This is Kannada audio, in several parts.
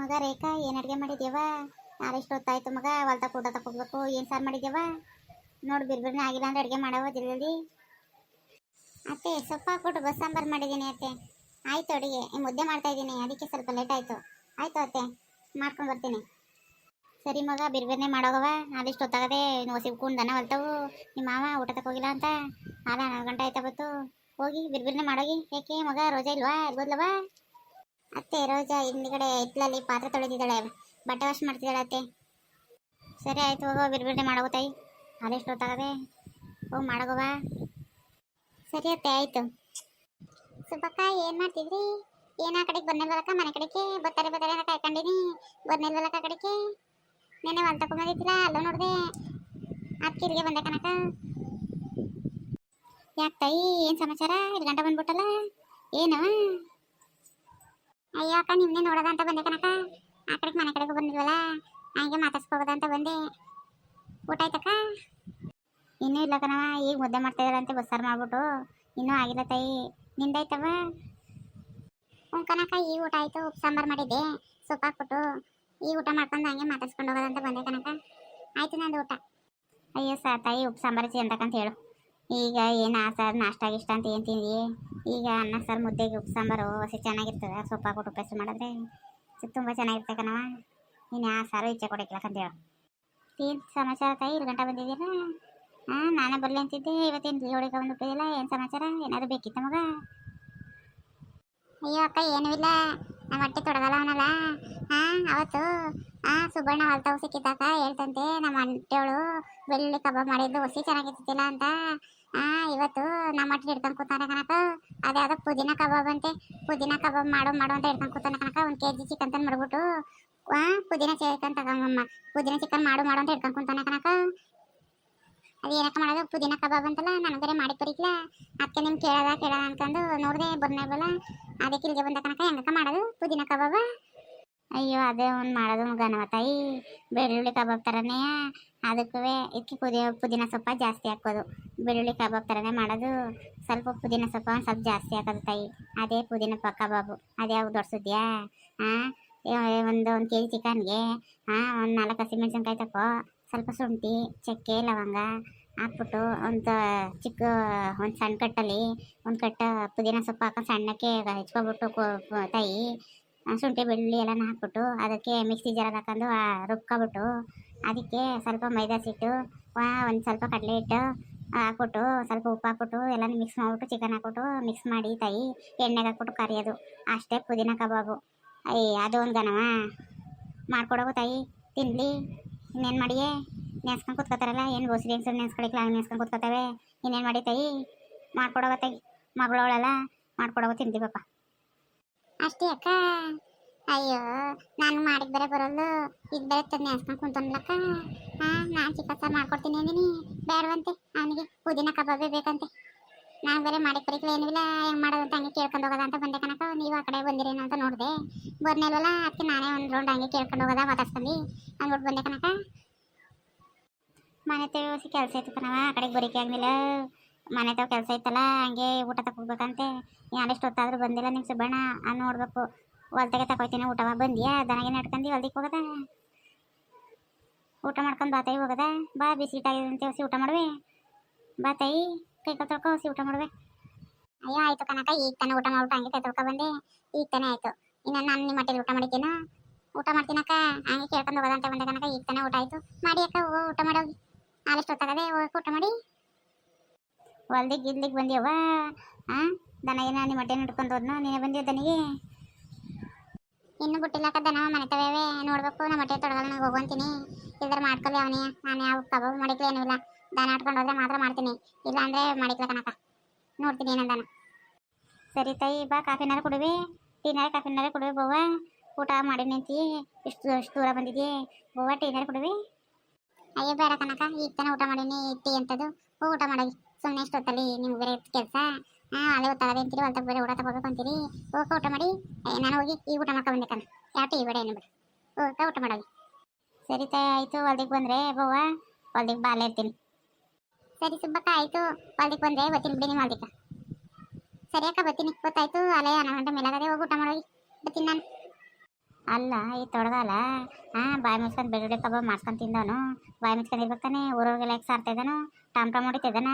ಮಗ ರೇಖಾ, ಏನು ಅಡುಗೆ ಮಾಡಿದ್ಯವ ನಾಳೆಷ್ಟು ಹೊತ್ತಾಯ್ತು ಮಗ, ಹೊಲ್ದಾಗ ಊಟ ತಗೋಬೇಕು, ಏನು ಸಾರು ಮಾಡಿದ್ಯವ ನೋಡು ಬಿರ್ಬಿರ್ನೆ ಆಗಿಲ್ಲ ಅಂದ್ರೆ ಅಡುಗೆ ಮಾಡವ ಜಲ್ದಿ. ಅತ್ತೆ, ಸೊಪ್ಪು ಹಾಕ್ಬಿಟ್ಟು ಬಸ್ ಸಾಂಬಾರು ಮಾಡಿದ್ದೀನಿ ಅತ್ತೆ. ಆಯ್ತು ಅಡುಗೆ, ಈ ಮುದ್ದೆ ಮಾಡ್ತಾ ಇದ್ದೀನಿ ಅದಕ್ಕೆ ಸ್ವಲ್ಪ ಲೇಟ್ ಆಯಿತು. ಆಯ್ತು ಅತ್ತೆ, ಮಾಡ್ಕೊಂಡು ಬರ್ತೀನಿ. ಸರಿ ಮಗ, ಬಿರ್ಬಿರ್ನೆ ಮಾಡೋಗವ ನಾಳೆಷ್ಟು ಹೊತ್ತಾಗದೆ ಹೊಸಿಬ್ಕೊಂಡು ದನ ಹೊಲ್ತಾವು. ನಿಮ್ಮ ಮಾವ ಊಟ ತಗೋಗಿಲ್ಲ ಅಂತ ಆದ ಹನ್ನೊಂದು ಗಂಟೆ ಆಯ್ತಾ ಬತ್ತು ಹೋಗಿ ಬಿರ್ಬಿರ್ನೆ ಮಾಡೋಗಿ. ಏಕೆ ಮಗ, ರೋಜಾ ಇಲ್ವಾ? ಇರ್ಬೋದ್ಲವಾ ಅತ್ತೆ ರೋಜಾ ಹಿಂದ್ಗಡೆ ಹಿತ್ಲಲ್ಲಿ ಪಾತ್ರೆ ತೊಳೆದಿದ್ದಾಳೆ. ಬಟ್ಟೆ ವಾಶ್ ಮಾಡ್ತಿದ್ದಾಳೆ ಅತ್ತೆ. ಸರಿ ಆಯ್ತು, ಹೋಗೋ, ಬಿರ್ಬಿರ್ನೆ ಮಾಡೋಗೋ ತಾಯಿ. ಹಾಲೆಷ್ಟು ಹೊತ್ತಾಗದೆ ಹೋಗಿ ಮಾಡೋಗವ ಸರಿ ಅತ್ತೆ, ಆಯ್ತು. ಸುಬ್ಬಕ್ಕ, ಏನು ಮಾಡ್ತಿದ್ರಿ? ಏನು ಆ ಕಡೆಗೆ ಬಂದಿಲ್ವಲ್ಲಕ್ಕ ಮನೆ ಕಡೆಗೆ? ಬರ್ತಾರೆ ಬರ್ತಾರೆ ಅಂತ ಕಾಯ್ಕೊಂಡಿನಿ. ಬಂದಿಲ್ವಲ್ಲಕ್ಕ ಆ ಕಡೆಗೆ? ನೆನೆ ಹೊಲ್ ತಗೊಂಬಂದಿದ್ದಿಲ್ಲ ಅಲ್ಲೋ ನೋಡಿದೆ. ಅಕ್ಕಿರಿಗೆ ಬಂದೆ ಕನಕ ಯಾಕೆ ತಾಯಿ, ಏನು ಸಮಾಚಾರ? ಇಲ್ಲಿ ಗಂಟೆ ಬಂದ್ಬಿಟ್ಟಲ್ಲ. ಏನು ಅಯ್ಯೋ ಅಕ್ಕ, ನಿಮ್ನೆ ನೋಡೋದಂತ ಬಂದೆ ಕನಕ ಆ ಕಡೆಗೆ ಮನೆ ಕಡೆಗೆ ಬಂದಿಲ್ವಲ್ಲ? ಹಂಗೆ ಮಾತಾಡ್ಸ್ಕೋಬೋದ ಅಂತ ಬಂದೆ. ಊಟ ಆಯ್ತಕ್ಕ? ಇನ್ನೂ ಇಲ್ಲ ಕಣವ ಈಗ ಮುದ್ದೆ ಮಾಡ್ತಾ ಇದ್ದಾರಂತೆ ಬಸ್ಸಾರು ಮಾಡ್ಬಿಟ್ಟು. ಇನ್ನೂ ಆಗಿಲ್ಲ ತಾಯಿ. ನಿಂದಾಯ್ತವ ಹ್ಞೂ ಕನಕ ಈ ಊಟ ಆಯಿತು. ಉಪ್ಪು ಸಾಂಬಾರು ಮಾಡಿದ್ದೆ. ಸೊಪ್ಪು ಹಾಕ್ಬಿಟ್ಟು ಈ ಊಟ ಮಾಡ್ಕೊಂಡು ಹಂಗೆ ಮಾತಾಡ್ಸ್ಕೊಂಡು ಹೋಗೋದಂತ ಬಂದೆ ಕನಕ ಆಯ್ತು ನಂದು ಊಟ. ಅಯ್ಯೋ ಸಾ, ತಾಯಿ, ಉಪ್ಪು ಸಾಂಬಾರು ಚೆಂದಕ್ಕಂತ ಹೇಳು. ಈಗ ಏನು ಆ ಸರ್ ನಾಷ್ಟ ಇಷ್ಟ ಅಂತ ಏನು ತಿಂದು ಈಗ ಅನ್ನ, ಸಾರ್ ಮುದ್ದೆಗೆ ಉಪ್ಪು, ಸಾಂಬಾರು, ಹೊಸ ಚೆನ್ನಾಗಿರ್ತದೆ. ಸೊಪ್ಪು ಹಾಕ್ಬಿಟ್ಟು ಹೆಸರು ಮಾಡಿದ್ರೆ ತುಂಬ ಚೆನ್ನಾಗಿರ್ತಕ್ಕನವ ನೀನು ಯಾವ ಸಾರು ಇಚ್ಛೆ ಕೊಡಕ್ಕಿಲ್ಲಕಂತ ಹೇಳು. ಏನು ಸಮಾಚಾರ ತಾಯಿ? ಇಲ್ಲಿ ಗಂಟೆ ಬಂದಿದ್ದೀರಾ? ಹಾಂ, ನಾನೇ ಬರಲಿ ಅಂತಿದ್ದೆ. ಇವತ್ತೇನು ಹೊಡಿಕ ಬಂದು ಉಪ್ಪಿಲ್ಲ ಏನು ಸಮಾಚಾರ? ಏನಾದ್ರು ಬೇಕಿತ್ತು ಮಗ? ಅಯ್ಯೋ ಅಕ್ಕ, ಏನೂ ಇಲ್ಲ. ನಮ್ಮ ಹೊಟ್ಟೆ ತೊಡಗಲ್ಲ ಅವನಲ್ಲ. ಹಾಂ, ಅವತ್ತು, ಹಾಂ, ಸುಬ್ಬಣ್ಣ ಹೊಲ್ತಾವು ಸಿಕ್ಕಿದ್ದಾಗ ಹೇಳ್ತಂತೆ. ನಮ್ಮ ಅಂಟೇಳು ಬೆಳ್ಳುಳ್ಳಿ ಕಬಾಬ್ ಮಾಡಿದ್ದು ಹೊಸಿ ಚೆನ್ನಾಗಿರ್ತಿಲ್ಲ ಅಂತ. ಹಾಂ, ಇವತ್ತು ನಮ್ಮ ಹೊಟ್ಟೆ ಹಿಡ್ಕೊಂಡು ಕೂತಾನೆ ಕನಕ ಅದ್ಯಾವುದೋ ಪುದೀನ ಕಬಾಬ್ ಅಂತೆ. ಪುದೀನ ಕಬಾಬ್ ಮಾಡು ಮಾಡು ಅಂತ ಹಿಡ್ಕೊಂಡು ಕೂತಾನೆ ಕನಕ ಒಂದು ಕೆ ಜಿ ಚಿಕನ್ ತಂದು ಮಾಡ್ಬಿಟ್ಟು ಪುದೀನ ಚಿಕನ್ ತಗೊಂಬಮ್ಮ ಪುದೀನ ಚಿಕನ್ ಮಾಡು ಮಾಡು ಅಂತ ಹಿಡ್ಕೊಂಡು ಕೂತಾನೆ ಕನಕ ಅದು ಏನಕ್ಕ ಮಾಡೋದು, ಪುದೀನ ಕಬಾಬ್ ಅಂತಲ್ಲ ನನಗೆ ಬೇರೆ ಮಾಡಿ ಕೊರಿಕ್ಲ ಅದಕ್ಕೆ ನಿಮ್ಗೆ ಕೇಳದ ಕೇಳದ ಅನ್ಕೊಂಡು ನೋಡಿದೆ ಬರ್ನೇಬಲ್ಲ ಅದಕ್ಕೆ ಇಲ್ಲಿಗೆ ಬಂದ ಕನಕ ಹೆಂಗಕ್ಕ ಮಾಡೋದು, ಪುದೀನ ಕಬಾಬ? ಅಯ್ಯೋ, ಅದೇ ಒಂದು ಮಾಡೋದು ಗನವ ತಾಯಿ. ಬೆಳ್ಳುಳ್ಳಿ ಕಬಾಬ್ ಥರನೇ ಅದಕ್ಕೂ ಇದಕ್ಕೆ ಪುದೀನ ಪುದೀನ ಸೊಪ್ಪ ಜಾಸ್ತಿ ಹಾಕೋದು. ಬೆಳ್ಳುಳ್ಳಿ ಕಬಾಬ್ ಥರನೇ ಮಾಡೋದು. ಸ್ವಲ್ಪ ಪುದೀನ ಸೊಪ್ಪ ಒಂದು ಸ್ವಲ್ಪ ಜಾಸ್ತಿ ಹಾಕೋದು ತಾಯಿ. ಅದೇ ಪುದೀನ ಪ ಕಬಾಬು. ಅದ್ಯಾವ ದೊಡ್ಸಿದ್ಯಾ ಹಾಂ ಒಂದು ಒಂದು ಕೆ ಜಿ ಚಿಕನ್ಗೆ ಹಾಂ ಒಂದು ನಾಲ್ಕು ಹಸಿಮೆಣ್ಸಿನ್ಕಾಯಿ ತಗೋ ಸ್ವಲ್ಪ ಶುಂಠಿ, ಚಕ್ಕೆ, ಲವಂಗ ಹಾಕ್ಬಿಟ್ಟು ಒಂದು ಚಿಕ್ಕ, ಒಂದು ಸಣ್ಣ ಕಟ್ಟಲ್ಲಿ ಒಂದು ಕಟ್ಟ ಪುದೀನ ಸೊಪ್ಪು ಹಾಕೊಂಡು ಸಣ್ಣಕ್ಕೆ ಹೆಚ್ಕೊಬಿಟ್ಟು ತಾಯಿ ಶುಂಠಿ, ಬೆಳ್ಳುಳ್ಳಿ ಎಲ್ಲನ ಹಾಕ್ಬಿಟ್ಟು ಅದಕ್ಕೆ ಮಿಕ್ಸಿ ಜರ ಹಾಕೊಂಡು ರುಬ್ಕೊಬಿಟ್ಟು ಅದಕ್ಕೆ ಸ್ವಲ್ಪ ಮೈದಾ ಸಿಟ್ಟು ಒಂದು ಸ್ವಲ್ಪ ಕಡಲೆ ಹಿಟ್ಟು ಹಾಕ್ಬಿಟ್ಟು ಸ್ವಲ್ಪ ಉಪ್ಪು ಹಾಕ್ಬಿಟ್ಟು ಎಲ್ಲನೂ ಮಿಕ್ಸ್ ಮಾಡಿಬಿಟ್ಟು ಚಿಕನ್ ಹಾಕ್ಬಿಟ್ಟು ಮಿಕ್ಸ್ ಮಾಡಿ ತಾಯಿ ಎಣ್ಣೆಗೆ ಹಾಕ್ಬಿಟ್ಟು ಕರಿಯೋದು. ಅಷ್ಟೇ ಪುದೀನ ಕಬಾಬು. ಅಯ್ಯ ಅದು ಒಂದು ಗನವ ತಾಯಿ ತಿನ್ಲಿ. ಇನ್ನೇನು ಮಾಡಿಯೇ? ನೆನ್ಸ್ಕೊಂಡು ಕೂತ್ಕೋತಾರಲ್ಲ, ಏನು ಬೋಸ್ರಿ ಹೆಂಗ್ಸರು ನೆನ್ಸ್ಕೊಳಿಕ್ಲ ಹಂಗೆ ನೆನ್ಸ್ಕೊಂಡು ಕೂತ್ಕೋತಾವೆ? ಇನ್ನೇನು ಮಾಡಿ ತಾಯಿ ಮಾಡ್ಕೊಡೋಗ ತಾಯಿ ಮಗಳವಳಲ್ಲ ಮಾಡ್ಕೊಡೋಗ ತಿಂತೀವಪ್ಪ ಅಷ್ಟೇ ಅಕ್ಕ. ಅಯ್ಯೋ ನಾನು ಮಾಡಿದ ಬೇರೆ ಬರೋದು ಇದು ಬೇರೆ ತಂದು ನೆನ್ಸ್ಕೊಂಡು ಕುಂತನ್ಲಕ್ಕ ಹಾಂ ನಾನು ಚಿಕ್ಕ ಸಾರು ಮಾಡ್ಕೊಡ್ತೀನಿ ಅಂದಿನಿ ಬೇಡವಂತೆ ಅವನಿಗೆ ಪುದೀನ ಕಬಾಬೇ ಬೇಕಂತೆ ನಾನು ಬೇರೆ ಮಾಡಿ ಬರೀಕ್ಲ ಏನಿಲ್ಲ ಹೆಂಗೆ ಮಾಡೋದಂತ ಹಂಗೆ ಕೇಳ್ಕೊಂಡು ಹೋಗೋದ ಅಂತ ಬಂದೆ ಕನಕ ನೀವು ಆ ಕಡೆ ಬಂದಿರೇನೋ ಅಂತ ನೋಡಿದೆ ಬರ್ನೇಲ್ವಲ್ಲ ಅದಕ್ಕೆ ನಾನೇ ಒಂದು ರೌಂಡ್ ಹಂಗೆ ಕೇಳ್ಕೊಂಡು ಹೋಗೋದ ಮಾತಾಡ್ಸ್ಕೊಂಡು ಅಂದ್ಬಿಟ್ಟು ಬಂದೆ ಕನಕ ಮನೆ ತೆಗಿಸಿ ಕೆಲಸ ಇತ್ತು ಕಣವ ಆ ಕಡೆಗೆ ಬರೋಕೆ ಆಗಲಿಲ್ಲ ಮನೆ ತಾವ ಕೆಲಸ ಇತ್ತಲ್ಲ ಹಂಗೆ ಊಟ ತಗೋಬೇಕಂತೆ ಯಾರೆಷ್ಟು ಹೊತ್ತಾದ್ರೂ ಬಂದಿಲ್ಲ ನಿಮ್ಮ ಸುಬ್ಬಣ್ಣ ಆ ನೋಡ್ಬೇಕು ಹೊಲ್ತಾಗೆ ತಗೋತೀನಿ ಊಟವ ಬಂದಿಯಾ? ದನಗೆ ನಡ್ಕೊಂಡು ಹೊಲ್ದಿಗೆ ಹೋಗದ? ಊಟ ಮಾಡ್ಕೊಂಡು ಬಾ ತಾಯಿ ಹೋಗದ? ಬಾ ಬಿಸಿ ಅಂತ ಹೊಸಿ ಊಟ ಮಾಡುವೆ. ಬಾ ತಾಯಿ, ಕೈ ತೊಳ್ಕೊ ಹಸಿ ಊಟ ಮಾಡುವೆ. ಅಯ್ಯೋ, ಆಯ್ತು ಕನಕ ಈಗ ತಾನೇ ಊಟ ಮಾಡ್ಬಿಟ್ಟು ಹಂಗೆ ಕೈ ಬಂದೆ. ಈಗ ತಾನೇ ಆಯ್ತು. ಇನ್ನು ನಾನು ನಿಮ್ಮ ಮಟೇಲಿ ಊಟ ಮಾಡಿದ್ದೀನ ಊಟ ಮಾಡ್ತೀನಕ್ಕ ಹಂಗೆ ಕೇಳ್ಕೊಂಡು ಹೋಗೋದಂತ ಬಂದೆ ಕನಕ ಈಗ ತಾನೇ ಊಟ ಆಯ್ತು. ಮಾಡಿ ಅಕ್ಕ, ಹೋಗೋ, ಊಟ ಮಾಡೋಗಿ ಆಲೆಷ್ಟು ಹೊತ್ತಾಗದೆ ಹೋಗಕ್ಕೆ ಊಟ ಮಾಡಿ. ಹೊಲ್ದಿಗೆ ಗಿಲ್ದಿಗೆ ಬಂದ್ಯವ್ವ? ಹಾಂ ದನ ಏನ ನಿಮ್ಮ ಹೊಟ್ಟೆ ನಡ್ಕೊಂಡು ಹೋದ್ನು? ನೀನೇ ಬಂದಿಯೋ ದನಿಗೆ? ಇನ್ನೂ ಬಿಟ್ಟಿಲ್ಲಕ್ಕ ದನ ಮನೆ ತವೇವೆ, ನೋಡ್ಬೇಕು, ನಮ್ಮ ಹೊಟ್ಟೆ ತೊಡಗಲ್ಲ ನಂಗೆ ಹೋಗಂತೀನಿ ಇಲ್ದಾರ ಮಾಡ್ಕೊಳ್ಳಿ ಅವನೇ, ನಾನು ಯಾವ ಕಬಾಬ್ ಮಾಡಿಕ್ಲಿ ಏನೂ ಇಲ್ಲ. ದನ ಆಡ್ಕೊಂಡು ಹೋದ್ರೆ ಮಾತ್ರ ಮಾಡ್ತೀನಿ. ಇಲ್ಲ ಅಂದರೆ ಮಾಡಿಕ್ಲ ನೋಡ್ತೀನಿ ಏನಂದನ. ಸರಿ ತಾಯಿ, ಬಾ, ಕಾಫಿನಾರ ಕುಡಿವಿ. ಟೀನಾರ ಕಾಫಿನಾರ ಕುಡಿವಿ ಬೋವ ಊಟ ಮಾಡಿ ನಿಂತಿ ಇಷ್ಟು ಇಷ್ಟು ದೂರ ಬಂದಿದ್ಯೆ. ಬೋವ ಟೀನಾರ ಕುಡಿವಿ. ಅಯ್ಯೋ, ಬೇಡ ಕನಕ. ಈಗ ತಾನೇ ಊಟ ಮಾಡೀನಿ. ಟೀ ಅಂತದು ಊಟ ಮಾಡಿ ಸುಮ್ಮನೆ ಇಷ್ಟೊತ್ತಲ್ಲಿ ನಿಮ್ಗೆ ಬೇರೆ ಕೆಲಸ. ಹಾಂ ಅಲ್ಲೇ ಗೊತ್ತಾಗದೆ ಅಂತೀರಿ ಹೊಲ್ದಾಗ ಬೇರೆ ಊಟ ತಗೋಬೇಕು ಅಂತೀರಿ ಹೋಗಕ್ಕೆ ಊಟ ಮಾಡಿ. ನಾನು ಹೋಗಿ ಈ ಊಟ ಮಾಡ್ಕೊಂಡು ಬಂದೆ ಕಣ ಯಾವ ಟೀ ಬೇಡ ಏನು ಬೇಡ ಹೋಗಕ್ಕ ಊಟ ಮಾಡೋದು. ಸರಿ ತಾಯಿ, ಆಯಿತು. ಹೊಲ್ದಿಗೆ ಬಂದರೆ ಬೋವ ಹೊಲ್ದಿಗೆ ಅಲ್ಲೇ ಇರ್ತೀನಿ. ಸರಿ ಸುಬ್ಬಕ್ಕ, ಆಯಿತು. ಹೊಲ್ದಿಗೆ ಬಂದರೆ ಬರ್ತೀನಿ ಬಿಡಿ ನಿಮ್ಮ ಹೊಲ್ದಿಕ್ಕ. ಸರಿ ಅಕ್ಕ, ಬರ್ತೀನಿ. ಗೊತ್ತಾಯ್ತು. ಅಲ್ಲೇ ಹನ್ನೊಂದು ಗಂಟೆ ಮೇಲಾಗದೆ ಹೋಗಿ, ಊಟ ಮಾಡೋಗಿ. ಬರ್ತೀನಿ ನಾನು. ಅಲ್ಲ, ಈ ತೊಡಗಲ್ಲ ಹಾಂ, ಬಾಯಿ ಮುಚ್ಕೊಂಡು ಬೆಳ್ಳುಳ್ಳಿ ಕಬಾಬ್ ಮಾಡ್ಸ್ಕೊಂಡು ತಿಂದವನು. ಬಾಯಿ ಮುಚ್ಕೊಂಡು ಇರ್ಬೇಕಾನೆ ಊರವ್ರಿಗೆಲ್ಲ ಯಾಕೆ ಸಾರ್ತಾ ಇದ್ದಾನು? ಟಾಮ್ ಟಾಮ್ ಹೊಡಿತಿದ್ದಾನ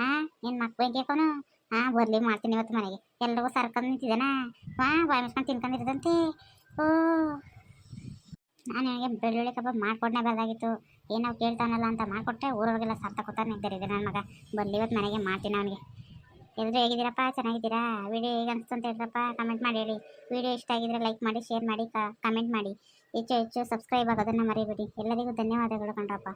ಹಾಂ ಏನು ಮಕ್ ಬೇಕೇಕೋನು ಹಾಂ, ಬರ್ಲಿ ಮಾಡ್ತೀನಿ ಇವತ್ತು ಮನೆಗೆ. ಎಲ್ಲರಿಗೂ ಸರ್ಕೊಂಡು ನಿಂತಿದ್ದಾನ? ವಾ ಬಾಯಿ ಮುಚ್ಕೊಂಡು ತಿನ್ಕೊಂಡಿರ್ತಂತೆ ಓ. ನಾನು ನನಗೆ ಬೆಳ್ಳುಳ್ಳಿ ಕಬಾಬ್ ಮಾಡ್ಕೊಡ್ನೇ ಬರ್ದಾಗಿತ್ತು ಏನೋ ಕೇಳ್ತಾನಲ್ಲ ಅಂತ ಮಾಡಿಕೊಟ್ಟೆ ಊರವ್ರಿಗೆಲ್ಲ ಸಾರ್ತಾ ಕೊಡ್ತಾನೆ ಇದೆ ನನ್ನ ಮಗ. ಬರ್ಲಿ ಇವತ್ತು ಮನೆಗೆ ಮಾಡ್ತೀನಿ ಅವನಿಗೆ. ಎಲ್ಲರೂ ಹೇಗಿದ್ದೀರಪ್ಪ? ಚೆನ್ನಾಗಿದ್ದೀರಾ? ವಿಡಿಯೋ ಹೇಗೆ ಅಂತ ಹೇಳ್ರಪ್ಪ. ಕಮೆಂಟ್ ಮಾಡಿ ಹೇಳಿ. ವಿಡಿಯೋ ಇಷ್ಟ ಆಗಿದ್ರೆ ಲೈಕ್ ಮಾಡಿ ಶೇರ್ ಮಾಡಿ ಕಮೆಂಟ್ ಮಾಡಿ. ಹೆಚ್ಚು ಹೆಚ್ಚು ಸಬ್ಸ್ಕ್ರೈಬ್ ಆಗೋದನ್ನು ಮರಿಬೇಡಿ. ಎಲ್ಲರಿಗೂ ಧನ್ಯವಾದಗಳು ಕಣ್ರಪ್ಪ.